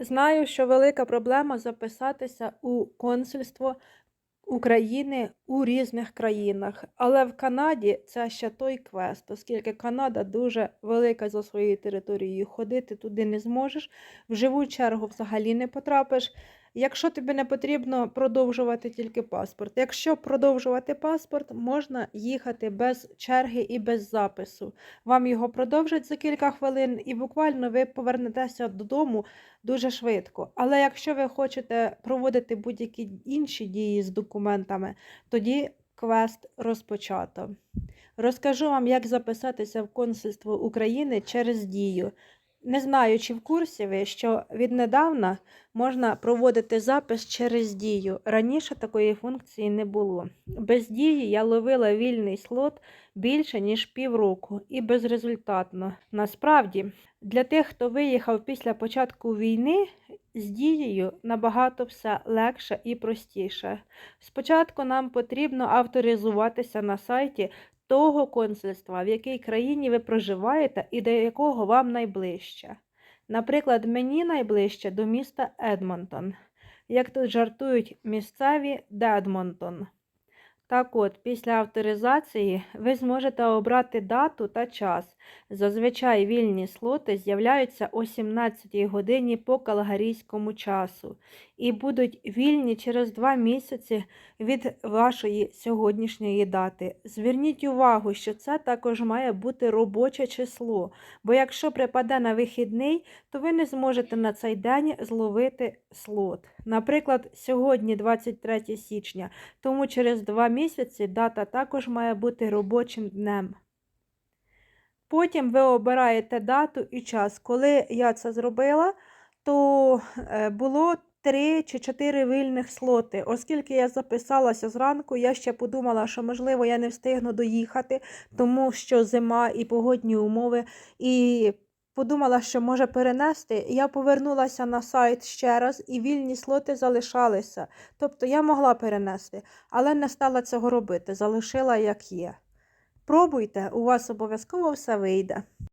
Знаю, що велика проблема записатися у консульство України у різних країнах, але в Канаді це ще той квест, оскільки Канада дуже велика за своєю територією. Ходити туди не зможеш, в живу чергу взагалі не потрапиш. Якщо тобі не потрібно продовжувати тільки паспорт. Якщо продовжувати паспорт, можна їхати без черги і без запису. Вам його продовжать за кілька хвилин, і буквально ви повернетеся додому дуже швидко. Але якщо ви хочете проводити будь-які інші дії з документами, тоді квест розпочато. Розкажу вам, як записатися в консульство України через дію. Не знаю, чи в курсі ви, що віднедавна можна проводити запис через дію. Раніше такої функції не було. Без дії я ловила вільний слот більше ніж півроку і безрезультатно. Насправді, для тих, хто виїхав після початку війни, з дією набагато все легше і простіше. Спочатку нам потрібно авторизуватися на сайті того консульства, в якій країні ви проживаєте і до якого вам найближче. Наприклад, мені найближче до міста Едмонтон. Як тут жартують місцеві Дедмонтон. Так от, після авторизації ви зможете обрати дату та час. Зазвичай вільні слоти з'являються о 17 годині по калгарійському часу і будуть вільні через 2 місяці від вашої сьогоднішньої дати. Зверніть увагу, що це також має бути робоче число, бо якщо припаде на вихідний, то ви не зможете на цей день зловити слот. Наприклад, сьогодні 23 січня, тому через 2 місяці дата також має бути робочим днем. Потім ви обираєте дату і час. Коли я це зробила, то е, було 3 чи 4 вільних слоти. Оскільки я записалася зранку, я ще подумала, що, можливо, я не встигну доїхати, тому що зима і погодні умови. І подумала, що може перенести. Я повернулася на сайт ще раз, і вільні слоти залишалися. Тобто я могла перенести, але не стала цього робити, залишила як є. Пробуйте, у вас обов'язково все вийде.